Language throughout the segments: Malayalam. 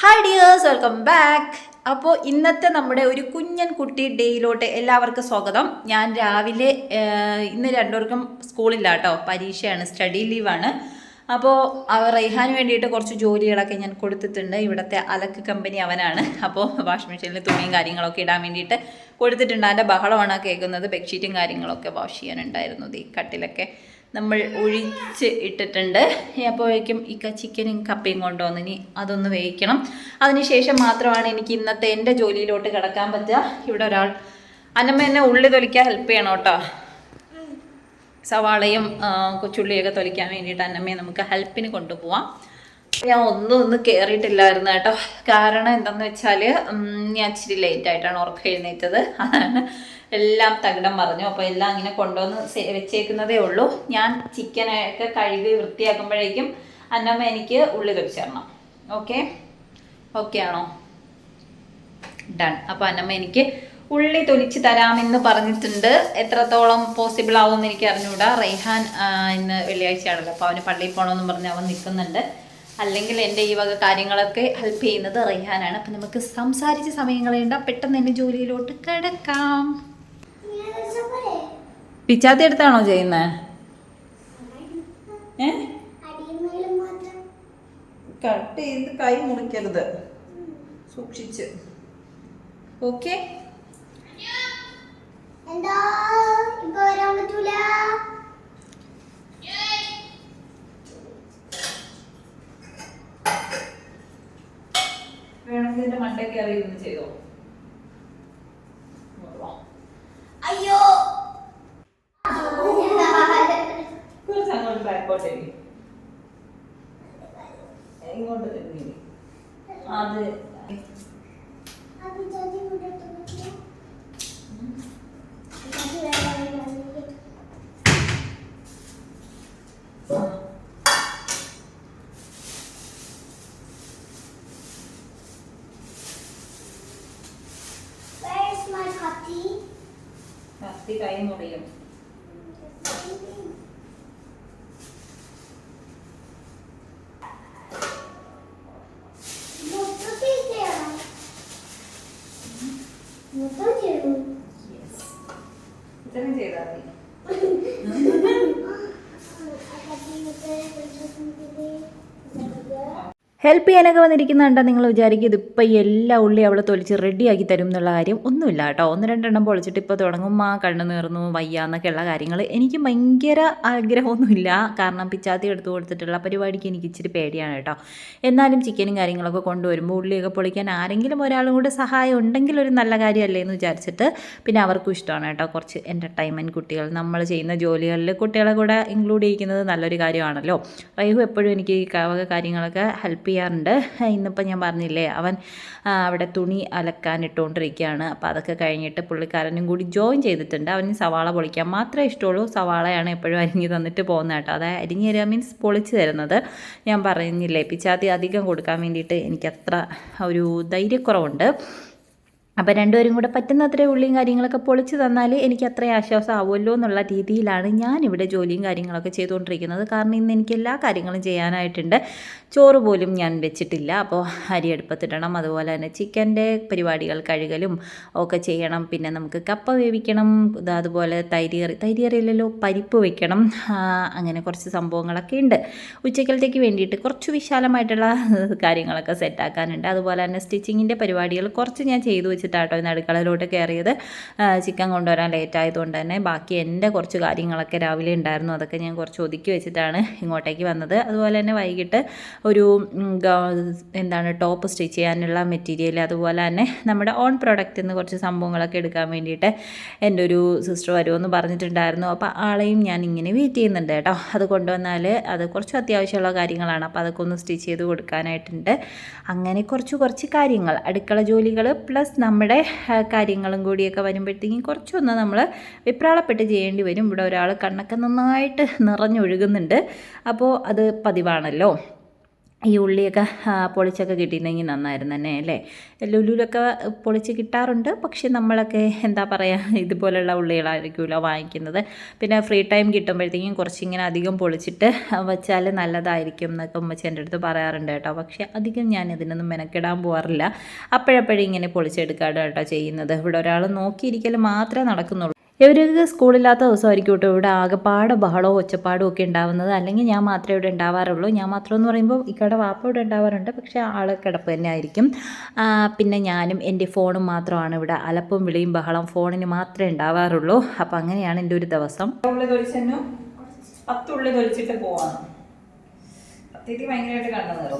ഹായ് ഡിയേഴ്സ് വെൽക്കം ബാക്ക് അപ്പോൾ ഇന്നത്തെ നമ്മുടെ ഒരു കുഞ്ഞൻ കുട്ടി ഡേയിലോട്ട് എല്ലാവർക്കും സ്വാഗതം. ഞാൻ രാവിലെ ഇന്ന് രണ്ടുപേർക്കും സ്കൂളില്ല കേട്ടോ. പരീക്ഷയാണ് സ്റ്റഡി ലീവാണ് അപ്പോൾ റൈഹാന് വേണ്ടിയിട്ട് കുറച്ച് ജോലികളൊക്കെ ഞാൻ കൊടുത്തിട്ടുണ്ട്. ഇവിടുത്തെ അലക്ക് കമ്പനി അവനാണ്. അപ്പോൾ വാഷിംഗ് മെഷീനിൽ തുണിയും കാര്യങ്ങളൊക്കെ ഇടാൻ വേണ്ടിയിട്ട് കൊടുത്തിട്ടുണ്ട്. അതിന്റെ ബഹളമാണ് കേൾക്കുന്നത്. ബെഡ്ഷീറ്റും കാര്യങ്ങളൊക്കെ വാഷ് ചെയ്യാനുണ്ടായിരുന്നു. ഈ കട്ടിലൊക്കെ നമ്മൾ ഒഴിച്ച് ഇട്ടിട്ടുണ്ട്. അപ്പോഴേക്കും ഈ ക- ചിക്കനും കപ്പയും കൊണ്ടുവന്ന് ഇനി അതൊന്ന് വേവിക്കണം. അതിനുശേഷം മാത്രമാണ് എനിക്ക് ഇന്നത്തെ എന്റെ ജോലിയിലോട്ട് കിടക്കാൻ പറ്റുക. ഇവിടെ ഒരാൾ അന്നമ്മ എന്നെ ഉള്ളി തൊലിക്കാൻ ഹെൽപ്പ് ചെയ്യണം കേട്ടോ. സവാളയും കൊച്ചുള്ളിയൊക്കെ തൊലിക്കാൻ വേണ്ടിയിട്ട് അന്നമ്മയെ നമുക്ക് ഹെൽപ്പിന് കൊണ്ടുപോവാം. ഞാൻ ഒന്നും ഒന്ന് കയറിയിട്ടില്ലായിരുന്നു കേട്ടോ. കാരണം എന്താന്ന് വെച്ചാൽ ഞാൻ ഇച്ചിരി ലേറ്റ് ആയിട്ടാണ് ഉറക്കം എഴുന്നേറ്റത്. അതാണ് എല്ലാം തകിടം മറിഞ്ഞു. അപ്പോൾ എല്ലാം ഇങ്ങനെ കൊണ്ടുവന്ന് വെച്ചേക്കുന്നതേ ഉള്ളൂ. ഞാൻ ചിക്കനൊക്കെ കഴുകി വൃത്തിയാക്കുമ്പോഴേക്കും അന്നമ്മ എനിക്ക് ഉള്ളി കഴിച്ചിരണം ഓക്കെ ഓക്കെ ആണോ? ഡൺ അപ്പോൾ അന്നമ്മ എനിക്ക് ഉള്ളി തൊലിച്ച് തരാമെന്ന് പറഞ്ഞിട്ടുണ്ട്. എത്രത്തോളം പോസിബിൾ ആവുമെന്ന് എനിക്ക് അറിഞ്ഞുകൂടാ റെയ്ഹാൻ ഇന്ന് വെള്ളിയാഴ്ചയാണല്ലോ. അപ്പോൾ അവന് പള്ളിയിൽ പോകണമെന്ന് പറഞ്ഞ് അവൻ നിൽക്കുന്നുണ്ട്. അല്ലെങ്കിൽ എന്റെ ഈ വക കാര്യങ്ങളൊക്കെ ഹെൽപ്പ് ചെയ്യുന്നത് അറിയാനാണ്. അപ്പം നമുക്ക് സംസാരിച്ച് സമയം കളയണ്ട പെട്ടെന്ന് എന്റെ ജോലിയിലോട്ട് കിടക്കാം. പിച്ചാത്തി എടുത്താണോ ചെയ്യുന്നത് കട്ട് ചെയ്ത് കൈ മുറിക്കരുത്. സൂക്ഷിച്ച്. ഓക്കെ? എന്താ? ഇപ്പൊ വരാൻ പറ്റൂല. മണ്ടേ കയറി ഇരുന്ന് ചെയ്തോ അയ്യോ. കുറച്ച് അങ്ങോട്ട് ബാക്കോട്ട് ഇങ്ങോട്ട് അത്. അത് കത്തി കൈ ഹെൽപ്പ് ചെയ്യാനൊക്കെ വന്നിരിക്കുന്നുണ്ടോ നിങ്ങൾ വിചാരിക്കും ഇതിപ്പോൾ എല്ലാ ഉള്ളി അവൾ തൊലിച്ച് റെഡിയാക്കി തരും എന്നുള്ള കാര്യം ഒന്നുമില്ല കേട്ടോ. ഒന്ന് രണ്ടെണ്ണം പൊളിച്ചിട്ട് ഇപ്പോൾ തുടങ്ങും. ആ കണ്ണ് നേർന്നു വയ്യ എന്നൊക്കെയുള്ള കാര്യങ്ങൾ എനിക്ക് ഭയങ്കര ആഗ്രഹമൊന്നുമില്ല. കാരണം പിച്ചാത്തി എടുത്തു കൊടുത്തിട്ടുള്ള പരിപാടിക്ക് എനിക്ക് ഇച്ചിരി പേടിയാണ് കേട്ടോ. എന്നാലും ചിക്കനും കാര്യങ്ങളൊക്കെ കൊണ്ടുവരുമ്പോൾ ഉള്ളിയൊക്കെ പൊളിക്കാൻ ആരെങ്കിലും ഒരാളും കൂടെ സഹായം ഉണ്ടെങ്കിൽ ഒരു നല്ല കാര്യമല്ലേ എന്ന് വിചാരിച്ചിട്ട് പിന്നെ അവർക്കും ഇഷ്ടമാണ് കേട്ടോ കുറച്ച് എന്റർടൈൻമെന്റ് കുട്ടികൾ. നമ്മൾ ചെയ്യുന്ന ജോലികളിൽ കുട്ടികളെ കൂടെ ഇൻക്ലൂഡ് ചെയ്യിക്കുന്നത് നല്ലൊരു കാര്യമാണല്ലോ. റൈഹു എപ്പോഴും എനിക്ക് കാര്യങ്ങളൊക്കെ ഹെൽപ്പ് ചെയ്യാറുണ്ട്. ഇന്നിപ്പോൾ ഞാൻ പറഞ്ഞില്ലേ അവൻ അവിടെ തുണി അലക്കാനിട്ടുകൊണ്ടിരിക്കുകയാണ് അപ്പോൾ അതൊക്കെ കഴിഞ്ഞിട്ട് പുള്ളിക്കാരനും കൂടി ജോയിൻ ചെയ്തിട്ടുണ്ട്. അവന് സവാള പൊളിക്കാൻ മാത്രമേ ഇഷ്ടമുള്ളൂ. സവാളയാണ് എപ്പോഴും അരിഞ്ഞു തന്നിട്ട് പോകുന്നത് കേട്ടോ. അതായത് അരിഞ്ഞ് തരിക മീൻസ് പൊളിച്ച് തരുന്നത്. ഞാൻ പറഞ്ഞില്ലേ പിച്ചാത്തി അധികം കൊടുക്കാൻ വേണ്ടിയിട്ട് എനിക്കത്ര ഒരു ധൈര്യക്കുറവുണ്ട്. അപ്പോൾ രണ്ടുപേരും കൂടെ പറ്റുന്നത്ര ഉള്ളിയും കാര്യങ്ങളൊക്കെ പൊളിച്ച് തന്നാൽ എനിക്ക് അത്രയും ആശ്വാസം ആവുമല്ലോ എന്നുള്ള രീതിയിലാണ് ഞാനിവിടെ ജോലിയും കാര്യങ്ങളൊക്കെ ചെയ്തുകൊണ്ടിരിക്കുന്നത്. കാരണം ഇന്ന് എനിക്ക് എല്ലാ കാര്യങ്ങളും ചെയ്യാനായിട്ടുണ്ട്. ചോറ് പോലും ഞാൻ വെച്ചിട്ടില്ല. അപ്പോൾ അരി എടുപ്പത്തിടണം അതുപോലെ തന്നെ ചിക്കന്റെ പരിപാടികൾ കഴുകലും ഒക്കെ ചെയ്യണം. പിന്നെ നമുക്ക് കപ്പ വേവിക്കണം. അതുപോലെ തൈര് തൈരിയറിയില്ലല്ലോ പരിപ്പ് വെക്കണം. അങ്ങനെ കുറച്ച് സംഭവങ്ങളൊക്കെ ഉണ്ട്. ഉച്ചക്കലത്തേക്ക് വേണ്ടിയിട്ട് കുറച്ച് വിശാലമായിട്ടുള്ള കാര്യങ്ങളൊക്കെ സെറ്റാക്കാനുണ്ട് അതുപോലെ തന്നെ സ്റ്റിച്ചിങ്ങിന്റെ പരിപാടികൾ കുറച്ച് ഞാൻ ചെയ്തു വെച്ചിട്ടാട്ടോ ഇന്ന് അടുക്കളയിലോട്ട് കയറിയത്. ചിക്കൻ കൊണ്ടുവരാൻ ലേറ്റ് ആയതുകൊണ്ട് തന്നെ ബാക്കി എന്റെ കുറച്ച് കാര്യങ്ങളൊക്കെ രാവിലെ ഉണ്ടായിരുന്നു. അതൊക്കെ ഞാൻ കുറച്ച് ഒതുക്കി വെച്ചിട്ടാണ് ഇങ്ങോട്ടേക്ക് വന്നത്. അതുപോലെ തന്നെ വൈകിട്ട് ഒരു എന്താണ് ടോപ്പ് സ്റ്റിച്ച് ചെയ്യാനുള്ള മെറ്റീരിയൽ അതുപോലെ തന്നെ നമ്മുടെ ഓൺ പ്രോഡക്റ്റ് നിന്ന് കുറച്ച് സംഭവങ്ങളൊക്കെ എടുക്കാൻ വേണ്ടിയിട്ട് എന്റെ ഒരു സിസ്റ്റർ വരുമെന്ന് പറഞ്ഞിട്ടുണ്ടായിരുന്നു. അപ്പോൾ ആളെയും ഞാൻ ഇങ്ങനെ വെയിറ്റ് ചെയ്യുന്നുണ്ട് കേട്ടോ. അത് കൊണ്ടുവന്നാൽ അത് കുറച്ച് അത്യാവശ്യമുള്ള കാര്യങ്ങളാണ്. അപ്പോൾ അതൊക്കെ ഒന്ന് സ്റ്റിച്ച് ചെയ്ത് കൊടുക്കാനായിട്ടുണ്ട്. അങ്ങനെ കുറച്ച് കുറച്ച് കാര്യങ്ങൾ അടുക്കള ജോലികൾ പ്ലസ് നമ്മുടെ കാര്യങ്ങളും കൂടിയൊക്കെ വരുമ്പോഴത്തേക്കും കുറച്ചൊന്ന് നമ്മൾ വിപ്രാളപ്പെട്ട് ചെയ്യേണ്ടി വരും. ഇവിടെ ഒരാൾ കണ്ണൊക്കെ നന്നായിട്ട് നിറഞ്ഞൊഴുകുന്നുണ്ട്. അപ്പോൾ അത് പതിവാണല്ലോ. ഈ ഉള്ളിയൊക്കെ പൊളിച്ചൊക്കെ കിട്ടിയിരുന്നെങ്കിൽ നന്നായിരുന്നു തന്നെ അല്ലേ? ലുലുലൊക്കെ പൊളിച്ച് കിട്ടാറുണ്ട് പക്ഷേ നമ്മളൊക്കെ എന്താ പറയുക ഇതുപോലെയുള്ള ഉള്ളികളായിരിക്കുമല്ലോ വാങ്ങിക്കുന്നത്. പിന്നെ ഫ്രീ ടൈം കിട്ടുമ്പോഴത്തേക്കും കുറച്ചിങ്ങനെ അധികം പൊളിച്ചിട്ട് വെച്ചാൽ നല്ലതായിരിക്കും എന്നൊക്കെ ഉമ്മച്ച എന്റെ അടുത്ത് പറയാറുണ്ട് കേട്ടോ. പക്ഷേ അധികം ഞാൻ ഇതിനൊന്നും മെനക്കെടാൻ പോകാറില്ല അപ്പോഴപ്പോഴും ഇങ്ങനെ പൊളിച്ചെടുക്കാണ് കേട്ടോ ചെയ്യുന്നത്. ഇവിടെ ഒരാൾ നോക്കിയിരിക്കൽ മാത്രമേ നടക്കുന്നുള്ളൂ. ഇവർക്ക് സ്കൂളില്ലാത്ത ദിവസമായിരിക്കും കേട്ടോ. ഇവിടെ ആകെപ്പാട് ബഹളവും ഒച്ചപ്പാടും ഒക്കെ ഉണ്ടാവുന്നത്. അല്ലെങ്കിൽ ഞാൻ മാത്രമേ ഇവിടെ ഉണ്ടാവാറുള്ളൂ. ഞാൻ മാത്രം എന്ന് പറയുമ്പോൾ ഇക്കടെ വാപ്പ ഇവിടെ ഉണ്ടാവാറുണ്ട്. പക്ഷേ ആൾ കിടപ്പ് തന്നെ ആയിരിക്കും. പിന്നെ ഞാനും എന്റെ ഫോണും മാത്രമാണ് ഇവിടെ അലപ്പും വിളിയും ബഹളം ഫോണിന് മാത്രമേ ഉണ്ടാവാറുള്ളൂ. അപ്പം അങ്ങനെയാണ് എന്റെ ഒരു ദിവസം. പത്തുള്ളി തൊലിച്ചിട്ട് പോവാണ്. പത്തേക്ക് ഭയങ്കരമായിട്ട് കണ്ണു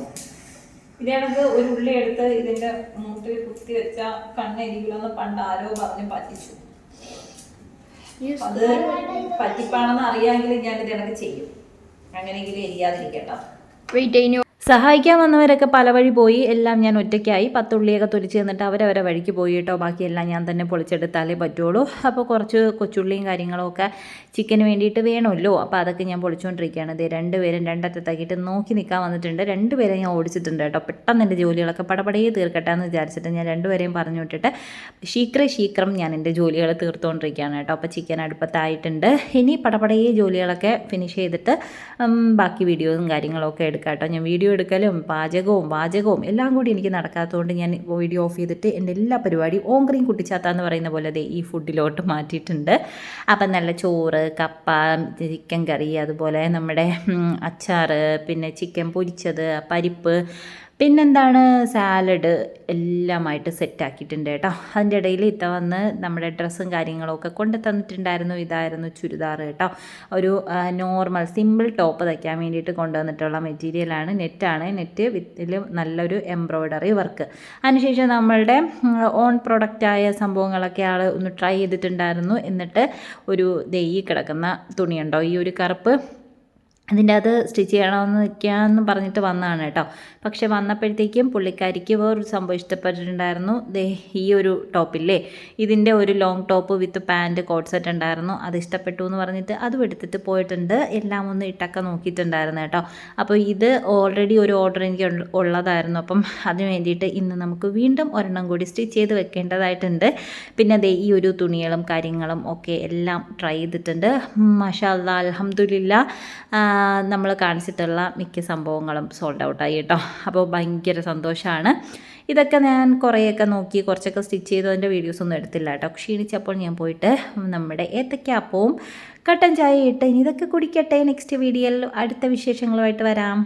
കണക്ക് ഒരു ഉള്ളി എടുത്ത് ഇതിന്റെ മൂട്ടിൽ കുത്തി വെച്ച കണ്ണെരിക്കില്ലെന്ന് പണ്ട് ആരോ പറഞ്ഞ് പറ്റിച്ചു. അത് പറ്റിപ്പാണെന്ന് അറിയാമെങ്കിൽ ഞാനിത് എനിക്ക് ചെയ്യും. അങ്ങനെയെങ്കിലും എരിയാതിരിക്കട്ടോ വെയിറ്റ് സഹായിക്കാൻ വന്നവരൊക്കെ പല വഴി പോയി. എല്ലാം ഞാൻ ഒറ്റയ്ക്കായി. പത്തുള്ളിയൊക്കെ തൊലിച്ച് തന്നിട്ട് അവരവരെ വഴിക്ക് പോയി കേട്ടോ. ബാക്കിയെല്ലാം ഞാൻ തന്നെ പൊളിച്ചെടുത്താലേ പറ്റുള്ളൂ. അപ്പോൾ കുറച്ച് കൊച്ചുള്ളിയും കാര്യങ്ങളൊക്കെ ചിക്കന് വേണ്ടിയിട്ട് വേണമല്ലോ. അപ്പോൾ അതൊക്കെ ഞാൻ പൊളിച്ചുകൊണ്ടിരിക്കുകയാണ് ഇത് രണ്ടുപേരും രണ്ടറ്റത്താക്കിയിട്ട് നോക്കി നിൽക്കാൻ വന്നിട്ടുണ്ട്. രണ്ടുപേരെ ഞാൻ ഓടിച്ചിട്ടുണ്ട് കേട്ടോ. പെട്ടെന്ന് എന്റെ ജോലികളൊക്കെ പടപടയെ തീർക്കട്ടെ എന്ന് വിചാരിച്ചിട്ട് ഞാൻ രണ്ടുപേരെയും പറഞ്ഞു വിട്ടിട്ട് ശീക്ര ശീക്രം ഞാൻ എന്റെ ജോലികൾ തീർത്തുകൊണ്ടിരിക്കുകയാണ് കേട്ടോ. അപ്പോൾ ചിക്കൻ അടുപ്പത്തായിട്ടുണ്ട്. ഇനി പടപടയെ ജോലികളൊക്കെ ഫിനിഷ് ചെയ്തിട്ട് ബാക്കി വീഡിയോസും കാര്യങ്ങളൊക്കെ എടുക്കാം കേട്ടോ. ഞാൻ വീഡിയോ എടുക്കലും പാചകവും വാചകവും എല്ലാം കൂടി എനിക്ക് നടക്കാത്തതുകൊണ്ട് ഞാൻ വീഡിയോ ഓഫ് ചെയ്തിട്ട് എന്റെ എല്ലാ പരിപാടിയും ഓങ്ക്രീം കുട്ടിച്ചാത്ത എന്ന് പറയുന്ന പോലെ ദേ ഈ ഫുഡിലോട്ട് മാറ്റിയിട്ടുണ്ട്. അപ്പം നല്ല ചോറ് കപ്പ ചിക്കൻ കറി അതുപോലെ നമ്മുടെ അച്ചാറ് പിന്നെ ചിക്കൻ പൊരിച്ചത് പരിപ്പ് പിന്നെന്താണ്? സാലഡ് എല്ലാമായിട്ട് സെറ്റാക്കിയിട്ടുണ്ട് കേട്ടോ. അതിന്റെ ഇടയിൽ ഇത്ത വന്ന് നമ്മുടെ ഡ്രസ്സും കാര്യങ്ങളൊക്കെ കൊണ്ട് തന്നിട്ടുണ്ടായിരുന്നു. ഇതായിരുന്നു ചുരിദാർ കേട്ടോ. ഒരു നോർമൽ സിമ്പിൾ ടോപ്പ് തയ്ക്കാൻ വേണ്ടിയിട്ട് കൊണ്ടുവന്നിട്ടുള്ള മെറ്റീരിയലാണ്. നെറ്റാണ്. നെറ്റ് വിത്തിൽ നല്ലൊരു എംബ്രോയ്ഡറി വർക്ക്. അതിനുശേഷം നമ്മളുടെ ഓൺ പ്രൊഡക്റ്റായ സംഭവങ്ങളൊക്കെ ആൾ ഒന്ന് ട്രൈ ചെയ്തിട്ടുണ്ടായിരുന്നു. എന്നിട്ട് ഒരു ദെയ്യി കിടക്കുന്ന തുണിയുണ്ടോ? ഈ ഒരു കറുപ്പ്. അതിന്റെ അത് സ്റ്റിച്ച് ചെയ്യണമെന്ന് നിൽക്കാമെന്ന് പറഞ്ഞിട്ട് വന്നതാണ് കേട്ടോ. പക്ഷെ വന്നപ്പോഴത്തേക്കും പുള്ളിക്കാരിക്ക് വേറൊരു സംഭവം ഇഷ്ടപ്പെട്ടിട്ടുണ്ടായിരുന്നു. ദേ ഈ ഒരു ടോപ്പില്ലേ? ഇതിന്റെ ഒരു long top with pant coat set ഉണ്ടായിരുന്നു. അത് ഇഷ്ടപ്പെട്ടു എന്ന് പറഞ്ഞിട്ട് അതും എടുത്തിട്ട് പോയിട്ടുണ്ട്. എല്ലാം ഒന്ന് ഇട്ടൊക്കെ നോക്കിയിട്ടുണ്ടായിരുന്നു കേട്ടോ. അപ്പോൾ ഇത് ഓൾറെഡി ഒരു ഓർഡർ എനിക്ക് ഉള്ളതായിരുന്നു. അപ്പം അതിന് വേണ്ടിയിട്ട് ഇന്ന് നമുക്ക് വീണ്ടും ഒരെണ്ണം കൂടി സ്റ്റിച്ച് ചെയ്ത് വെക്കേണ്ടതായിട്ടുണ്ട്. പിന്നെ അതേ ഈ ഒരു തുണികളും കാര്യങ്ങളും ഒക്കെ എല്ലാം ട്രൈ ചെയ്തിട്ടുണ്ട്. മഷാല അലഹമുല്ല നമ്മൾ കാണിച്ചിട്ടുള്ള മിക്ക സംഭവങ്ങളും സോൾഡ് ഔട്ടായി കേട്ടോ. അപ്പോൾ ഭയങ്കര സന്തോഷമാണ്. ഇതൊക്കെ ഞാൻ കുറേയൊക്കെ നോക്കി കുറച്ചൊക്കെ സ്റ്റിച്ച് ചെയ്തതിന്റെ വീഡിയോസ് ഒന്നും എടുത്തില്ല കേട്ടോ. ക്ഷീണിച്ചപ്പോൾ ഞാൻ പോയിട്ട് നമ്മുടെ ഏത്തക്കാപ്പവും കട്ടൻ ചായ ഇട്ട് ഇനി ഇതൊക്കെ കുടിക്കട്ടെ. നെക്സ്റ്റ് വീഡിയോയിൽ അടുത്ത വിശേഷങ്ങളുമായിട്ട് വരാം.